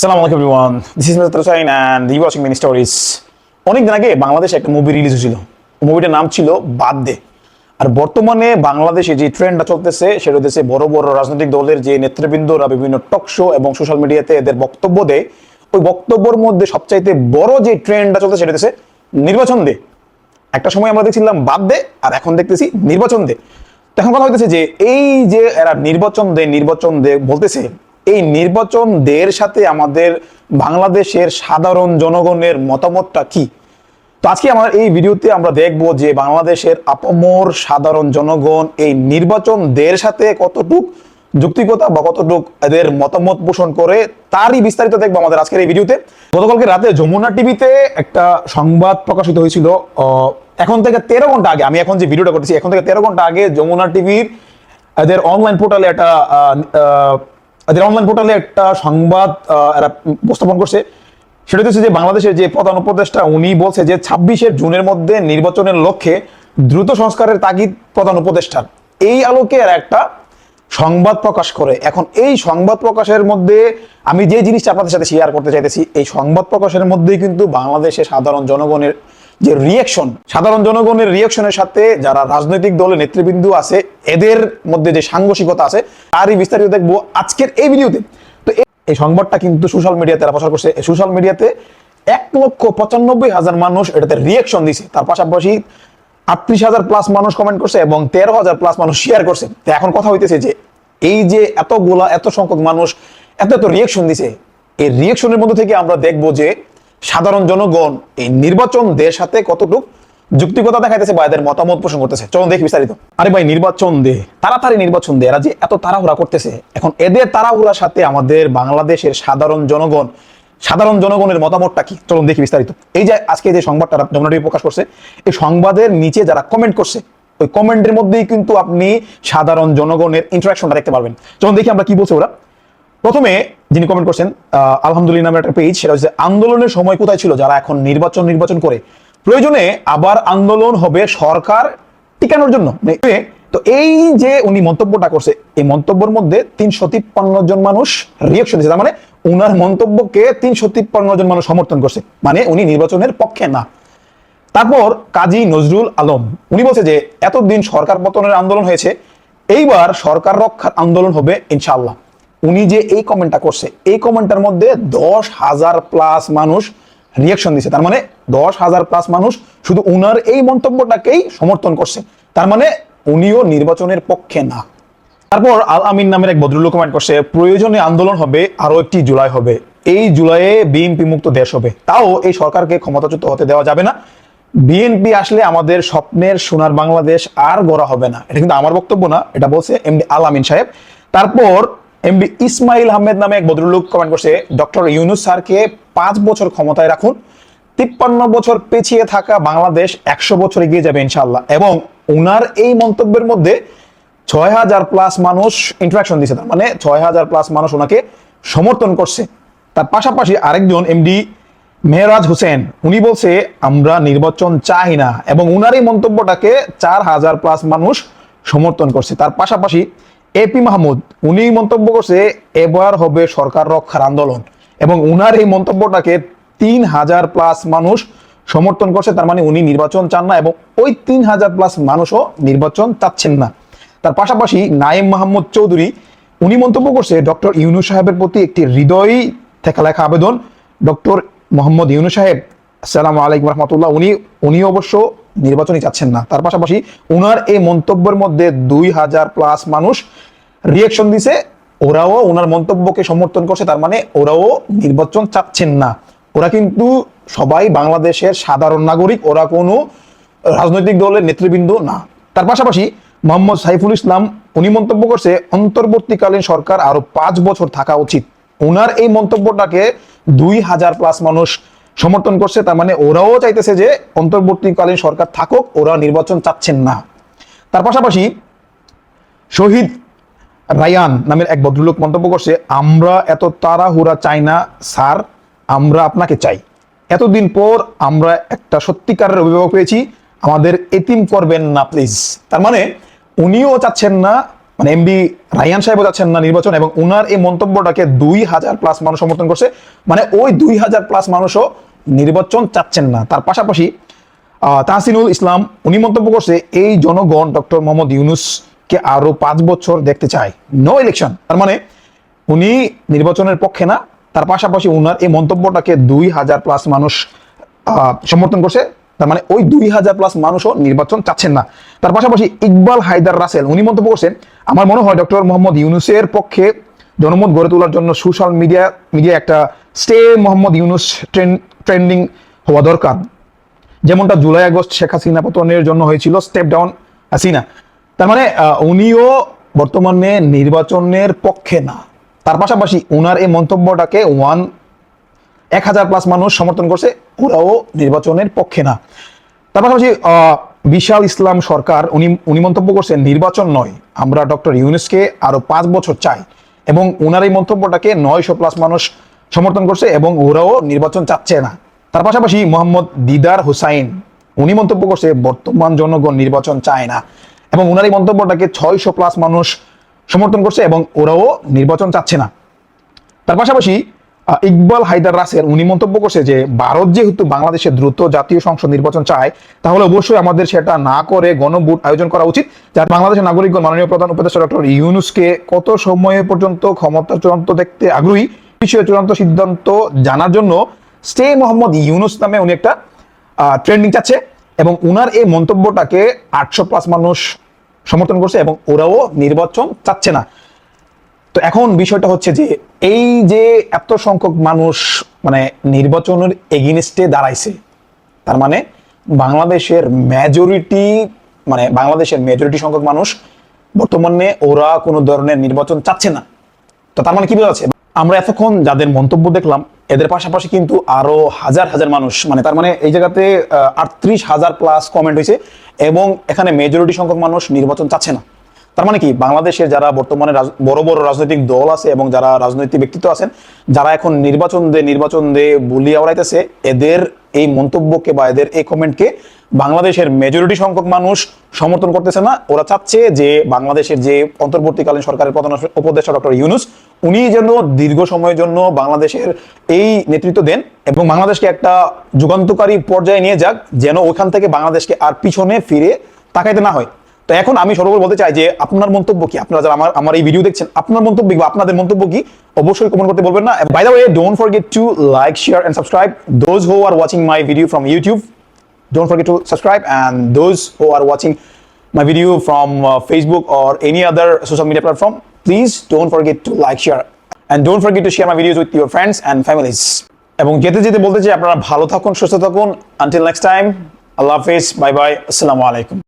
সালাম আলাইকুম everyone this is mister Sign and you watching mini stories অনেকদিন আগে বাংলাদেশে একটা মুভি রিলিজ হয়েছিল। মুভিটার নাম ছিল বাদ দে। আর বর্তমানে বাংলাদেশে যে ট্রেন্ডটা চলতেছে, সেটা হচ্ছে বড় বড় রাজনৈতিক দলের যে নেতৃবৃন্দরা বিভিন্ন টক শো এবং সোশ্যাল মিডিয়াতে এদের বক্তব্য দেয়, ওই বক্তব্যের মধ্যে সবচাইতে বড় যে ট্রেন্ডটা চলতেছে, সেটা হচ্ছে নির্বাচন দে একটা সময় আমরা দেখছিলাম বাদ দে, আর এখন দেখতেছি নির্বাচন দে তো এখন কথা হইতেছে যে এই যে এরা নির্বাচন দে নির্বাচন দে বলতেছে এই নির্বাচন দের সাথে আমাদের বাংলাদেশের সাধারণ জনগণের মতামতটা কি? তো আজকে আমার এই ভিডিওতে আমরা দেখব যে বাংলাদেশের আপমর সাধারণ জনগণ এই নির্বাচন দের সাথে কতটুক যুক্তিকতা বা কতটুক এদের মতামত পোষণ করে তারই বিস্তারিত দেখব আমাদের আজকের এই ভিডিওতে। গতকালকে রাতে যমুনা টিভিতে একটা সংবাদ প্রকাশিত হয়েছিল এখন থেকে তেরো ঘণ্টা আগে, আমি এখন যে ভিডিওটা করতেছি, এখন থেকে তেরো ঘণ্টা আগে যমুনা টিভির এদের অনলাইন পোর্টালে একটা আহ, অনলাইন পোর্টালে একটা সংবাদ এরা উপস্থাপন করছে। সেটা হচ্ছে যে বাংলাদেশের যে প্রধান উপদেষ্টা উনি বলছে যে ছাব্বিশের জুনের মধ্যে নির্বাচনের লক্ষ্যে দ্রুত সংস্কারের তাগিদ প্রধান উপদেষ্টার। এই আলোকে একটা সংবাদ প্রকাশ করে। এখন এই সংবাদ প্রকাশের মধ্যে আমি যে জিনিসটা আপনাদের সাথে শেয়ার করতে চাইতেছি এই সংবাদ প্রকাশের মধ্যেই কিন্তু বাংলাদেশের সাধারণ জনগণের যে রিয়েকশন সাধারণ জনগণের রিয়েকশনের সাথে যারা রাজনৈতিক দলের নেতৃবৃন্দ আছে, এদের মধ্যে যে সাংঘর্ষিকতা আছে, তারই বিস্তারিত দেখব আজকের এই ভিডিওতে। তো এই- সংবাদটা কিন্তু সোশ্যাল মিডিয়াতে তারা প্রচার করছে। সোশ্যাল মিডিয়াতে এক লক্ষ পঁচানব্বই হাজার মানুষ এটাতে রিয়েকশন দিছে। তার পাশাপাশি আটত্রিশ হাজার প্লাস মানুষ কমেন্ট করছে এবং তেরো হাজার প্লাস মানুষ শেয়ার করছে। তো এখন কথা হইতেছে যে, এই যে এতগুলা, এত সংখ্যক মানুষ এত এত রিয়েকশন দিছে, এই রিয়েকশনের মধ্যে থেকে আমরা দেখব যে সাধারণ জনগণ এই নির্বাচন দের সাথে কতটুক যুক্তিকতা দেখাইতেছে বা এদের মতামত পোষণ করতেছে? চলুন দেখি বিস্তারিত। আরে ভাই, নির্বাচন দে। তাড়াতাড়ি নির্বাচন দে। এরা যে এত তাড়াহুড়া করতেছে। এখন এদের তাড়াহুড়ার সাথে আমাদের বাংলাদেশের সাধারণ জনগণ, সাধারণ জনগণের মতামতটা কি? চলুন দেখি বিস্তারিত। এই যে আজকে যে সংবাদটা যমুনা টিভি প্রকাশ করছে, এই সংবাদের নিচে যারা কমেন্ট করছে, ওই কমেন্টের মধ্যেই কিন্তু আপনি সাধারণ জনগণের ইন্টারাকশনটা দেখতে পারবেন। চলুন দেখি আমরা কি বলছি ওরা। প্রথমে যিনি কমেন্ট করছেন আলহামদুলিল্লাহ নামের একটা পেজ সেটা হচ্ছে আন্দোলনের সময় কোথায় ছিল যারা এখন নির্বাচন নির্বাচন করে। প্রয়োজনে আবার আন্দোলন হবে সরকার টিকানোর জন্য। মানে, তো এই যে উনি মন্তব্যটা করছে এই মন্তব্যের মধ্যে তিনশো তিপ্পান্ন জন মানুষ রিয়েকশন দিয়েছে মানে উনার মন্তব্যকে তিনশো তিপ্পান্ন জন মানুষ সমর্থন করছে। মানে উনি নির্বাচনের পক্ষে না। তারপর কাজী নজরুল আলম উনি বলছে যে এতদিন সরকার পতনের আন্দোলন হয়েছে এইবার সরকার রক্ষার আন্দোলন হবে ইনশাআল্লাহ। উনি যে এই কমেন্টটা করছে, এই কমেন্টটার মধ্যে দশ হাজার প্লাস মানুষ রিয়াকশন দিছে। তার মানে দশ হাজার প্লাস মানুষ শুধু উনার এই মন্তব্যটাকেই সমর্থন করছে। তার মানে উনিও নির্বাচনের পক্ষে না। তারপর আল আমিন নামের এক ভদ্রলোক কমেন্ট করছে, প্রয়োজনে আন্দোলন হবে আরও একটি জুলাই হবে। এই জুলাইয়ে বিএনপি মুক্ত দেশ হবে। তাও এই সরকারকে ক্ষমতাচ্যুত হতে দেওয়া যাবে না। বিএনপি আসলে আমাদের স্বপ্নের সোনার বাংলাদেশ আর গড়া হবে না। এটা কিন্তু আমার বক্তব্য না, এটা বলছে এমডি আল আমিন সাহেব। তারপর এমডি ইসমাইল আহমেদ নামে এক ভদ্রলোক কমেন্ট করছে ডক্টর ইউনুস স্যারকে পাঁচ বছর ক্ষমতায় রাখুন, তিপ্পান্ন বছর পেছিয়ে থাকা বাংলাদেশ একশো বছর এগিয়ে যাবে ইনশাল্লাহ এবং ওনার এই মন্তব্যের মধ্যে ছয় হাজার প্লাস মানুষ ইন্টারাকশন দিছে। তার মানে ছয় হাজার প্লাস মানুষ ওনাকে সমর্থন করছে। তার পাশাপাশি আরেকজন এমডি মেহরাজ হোসেন, উনি বলছে, আমরা নির্বাচন চাই না। এবং উনার এই মন্তব্যটাকে চার হাজার প্লাস মানুষ সমর্থন করছে। তার পাশাপাশি এপি মাহমুদ উনি মন্তব্য করছে, এবার হবে সরকার রক্ষার আন্দোলন। এবং উনার এই মন্তব্যটাকে তিন হাজার প্লাস মানুষ সমর্থন করছে, তার মানে উনি নির্বাচন চান না এবং ওই তিন হাজার প্লাস মানুষও নির্বাচন চাচ্ছেন না। তার পাশাপাশি নাইম মাহমুদ চৌধুরী, উনি মন্তব্য করছে, ডক্টর ইউনু সাহেবের প্রতি একটি হৃদয় থেকে লেখা আবেদন। ডক্টর মোহাম্মদ ইউনু সাহেব, আসসালামু আলাইকুম রহমতুল্লাহ। উনি উনি অবশ্য নির্বাচনই চাচ্ছেন না। তার পাশাপাশি উনার এই মন্তব্যের মধ্যে দুই হাজার প্লাস মানুষ রিয়েকশন দিছে, ওরাও ওনার মন্তব্যকে সমর্থন করছে, তার মানে ওরাও নির্বাচন চাচ্ছেন না। ওরা কিন্তু সবাই বাংলাদেশের সাধারণ নাগরিক, ওরা কোনো রাজনৈতিক দলের নেতৃবৃন্দ না। তার পাশাপাশি মোহাম্মদ সাইফুল ইসলাম, উনি মন্তব্য করছে, অন্তর্বর্তীকালীন সরকার আরও পাঁচ বছর থাকা উচিত। ওনার এই মন্তব্যটাকে দুই হাজার প্লাস মানুষ সমর্থন করছে, তার মানে ওরাও চাইতেছে যে অন্তর্বর্তীকালীন সরকার থাকুক, ওরা নির্বাচন চাচ্ছেন না। তার পাশাপাশি শহীদ রায়ান নামের এক ভদ্রলোক মন্তব্য করছে, আমরা এত তাড়াহুড়া চাই না, স্যার, আমরা আপনাকে চাই। এতদিন পর আমরা একটা সত্যিকারের অভিভাবক পেয়েছি, আমাদের এতিম করবেন না প্লিজ তার মানে উনিও চাচ্ছেন না মানে এমবি রায়ান সাহেবও যাচ্ছেন না নির্বাচন, এবং উনার এই মন্তব্যটাকে দুই হাজার প্লাস মানুষ সমর্থন করছে। মানে ওই দুই হাজার প্লাস মানুষও নির্বাচন চাচ্ছেন না। তার পাশাপাশি তাহসিনুল ইসলাম, উনি মন্তব্য করছে, এই জনগণ, ডক্টর মোহাম্মদ ইউনুসকে আরও পাঁচ বছর দেখতে চায়। নো ইলেকশন তার মানে উনি নির্বাচনের পক্ষে না, তার পাশাপাশি উনার এই মন্তব্যটাকে দুই হাজার প্লাস মানুষ সমর্থন করছে। তার মানে ওই দুই হাজার প্লাস মানুষও নির্বাচন চাচ্ছেন না। তার পাশাপাশি ইকবাল হায়দার রাসেল, উনি মন্তব্য করছেন, আমার মনে হয় ডক্টর মোহাম্মদ ইউনুসের পক্ষে জনমত গড়ে তোলার জন্য সোশ্যাল মিডিয়া মিডিয়া একটা স্টে মোহাম্মদ ইউনুস ট্রেন্ডিং হওয়া দরকার। যেমনটা জুলাই আগস্ট শেখ হাসিনা পতনের জন্য হয়েছিল স্টেপ ডাউন হাসিনা। তার মানে উনিও বর্তমানে নির্বাচনের পক্ষে না। তার পাশাপাশি উনার এই মন্তব্যটাকে ওয়ান, এক হাজার প্লাস মানুষ সমর্থন করছে, ওরাও নির্বাচনের পক্ষে না। তার পাশাপাশি বিশাল ইসলাম সরকার, উনি উনি মন্তব্য করছেন, নির্বাচন নয়, আমরা ডক্টর ইউনুসকে আরও পাঁচ বছর চাই। এবং ওনার এই মন্তব্যটাকে নয়শো প্লাস মানুষ সমর্থন করছে এবং ওরাও নির্বাচন চাচ্ছে না। তার পাশাপাশি মোহাম্মদ দিদার হুসাইন, উনি মন্তব্য করছে, বর্তমান জনগণ নির্বাচন চায় না। এবং ওনার এই মন্তব্যটাকে ছয়শো প্লাস মানুষ সমর্থন করছে এবং ওরাও নির্বাচন চাচ্ছে না। তার পাশাপাশি ইকবাল হায়দার রাসেল উনি মন্তব্য করছে যে, ভারত যেহেতু বাংলাদেশে দ্রুত জাতীয় সংসদ নির্বাচন চায়, তাহলে অবশ্যই আমাদের সেটা না করে গণভোট আয়োজন করা উচিত, যাতে বাংলাদেশের নাগরিকগণ, মাননীয় প্রধান উপদেষ্টা ডক্টর ইউনুসকে কত সময় পর্যন্ত ক্ষমতা চূড়ান্ত দেখতে আগ্রহী, বিষয়ে চূড়ান্ত সিদ্ধান্ত জানার জন্য স্টে মোহাম্মদ ইউনুস নামে উনি একটা ট্রেন্ডিং চাচ্ছে। এবং উনার এই মন্তব্যটাকে আটশো প্লাস মানুষ সমর্থন করছে এবং ওরাও নির্বাচন চাচ্ছে না। তো এখন বিষয়টা হচ্ছে যে, এই যে এত সংখ্যক মানুষ মানে নির্বাচনের এগেনিস্টে দাঁড়াইছে, তার মানে বাংলাদেশের মেজরিটি মানে বাংলাদেশের মেজরিটি সংখ্যক মানুষ বর্তমানে ওরা কোনো ধরনের নির্বাচন চাচ্ছে না। তো তার মানে কি বোঝা আমরা এতক্ষণ যাদের মন্তব্য দেখলাম, এদের পাশাপাশি কিন্তু আরও হাজার হাজার মানুষ মানে তার মানে এই জায়গাতে আটত্রিশ হাজার প্লাস কমেন্ট হয়েছে এবং এখানে মেজরিটি সংখ্যক মানুষ নির্বাচন চাচ্ছে না। তার মানে কি? বাংলাদেশের যারা বর্তমানে বড় বড় রাজনৈতিক দল আছে এবং যারা রাজনৈতিক ব্যক্তিত্ব আছেন, যারা এখন নির্বাচন দে নির্বাচন দে, বলিয়া ওড়াইতেছে, এদের এই মন্তব্যকে বা এদের এই কমেন্টকে বাংলাদেশের মেজরিটি সংখ্যক মানুষ সমর্থন করতেছে না। ওরা চাচ্ছে যে বাংলাদেশের যে অন্তর্বর্তীকালীন সরকারের প্রধান উপদেষ্টা ডক্টর ইউনুস, উনি যেন দীর্ঘ সময়ের জন্য বাংলাদেশের এই নেতৃত্ব দেন এবং বাংলাদেশকে একটা যুগান্তকারী পর্যায়ে নিয়ে যাক, যেন ওখান থেকে বাংলাদেশকে আর পিছনে ফিরে তাকাইতে না হয়। তো এখন আমি সর্বোপরি বলতে চাই যে আপনার মন্তব্য কি? আপনারা যারা আমার আমার এই ভিডিও দেখছেন আপনার মন্তব্য কি আপনাদের মন্তব্য কি? অবশ্যই কমেন্ট করতে বলবেন না। By the way don't forget to like share and subscribe those who are watching my video from YouTube don't forget to subscribe. And those who are watching my video from uh, facebook or any other social media platform please don't forget to like share. And don't forget to share my videos with your friends families. এবং যেতে যেতে বলতে চাই আপনারা ভালো থাকুন সুস্থ থাকুন। আনটিল নেক্সট টাইম আল্লাহ হাফিজ বাই বাই আসসালামু আলাইকুম।